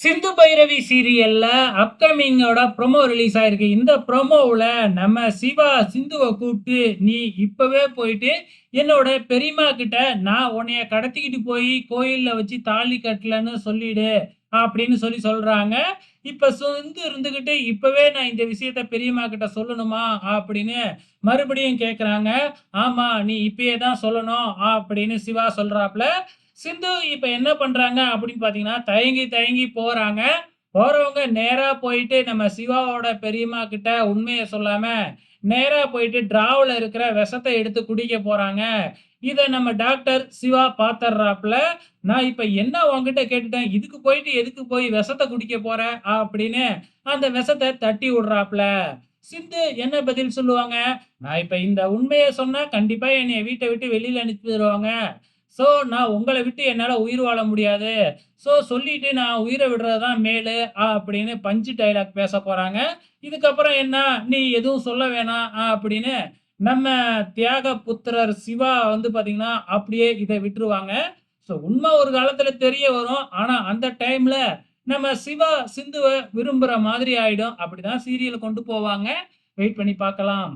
சிந்து பைரவி சீரியல்ல அப்கமிங்கோட promo release ஆயிருக்கு. இந்த ப்ரொமோவில் நம்ம சிவா சிந்துவை கூப்பிட்டு நீ இப்பவே போயிட்டு என்னோட பெரியம்மா கிட்ட நான் உன்னைய கடத்திக்கிட்டு போய் கோயிலில் வச்சு தாலி கட்டலன்னு சொல்லிடு அப்படின்னு சொல்லி சொல்றாங்க. இப்ப சிந்து இருந்துகிட்டு இப்பவே நான் இந்த விஷயத்த பெரியம்மா கிட்ட சொல்லணுமா? அப்படின்னு மறுபடியும் கேட்குறாங்க ஆமா நீ இப்பயே தான் சொல்லணும் அப்படின்னு சிவா சொல்றாப்ல. சிந்து இப்ப என்ன பண்றாங்க அப்படின்னு பாத்தீங்கன்னா தயங்கி தயங்கி போறாங்க. போறவங்க நேரா போயிட்டு நம்ம சிவாவோட பெரியம்மா கிட்ட உண்மையை சொல்லாம நேரா போயிட்டு டிராவுல இருக்கிற விஷத்தை எடுத்து குடிக்க போறாங்க. இத நம்ம டாக்டர் சிவா பாத்தர்றாப்ல நான் இப்ப என்ன உங்ககிட்ட கேட்டுட்டேன்? இதுக்கு போயிட்டு எதுக்கு போய் விஷத்தை குடிக்க போற? அப்படின்னு அந்த விஷத்தை தட்டி விடுறாப்புல. சிந்து என்ன பதில் சொல்லுவாங்க? நான் இப்ப இந்த உண்மையை சொன்னா கண்டிப்பா என்னைய வீட்டை விட்டு வெளியில அனுப்பிடுவாங்க ஸோ நான் உங்களை விட்டு என்னால் உயிர் வாழ முடியாது. ஸோ சொல்லிட்டு நான் உயிரை விடுறது தான் மேலு அப்படின்னு பஞ்சு டைலாக் பேச போகிறாங்க இதுக்கப்புறம் என்ன? நீ எதுவும் சொல்ல வேணாம் அப்படின்னு நம்ம தியாக புத்திரர் சிவா வந்து பார்த்தீங்கன்னா அப்படியே இதை விட்டுருவாங்க. ஸோ உண்மை ஒரு காலத்தில் தெரிய வரும். ஆனால் அந்த டைமில் நம்ம சிவா சிந்துவை விரும்புகிற மாதிரி ஆயிடும். அப்படிதான் சீரியல் கொண்டு போவாங்க. வெயிட் பண்ணி பார்க்கலாம்.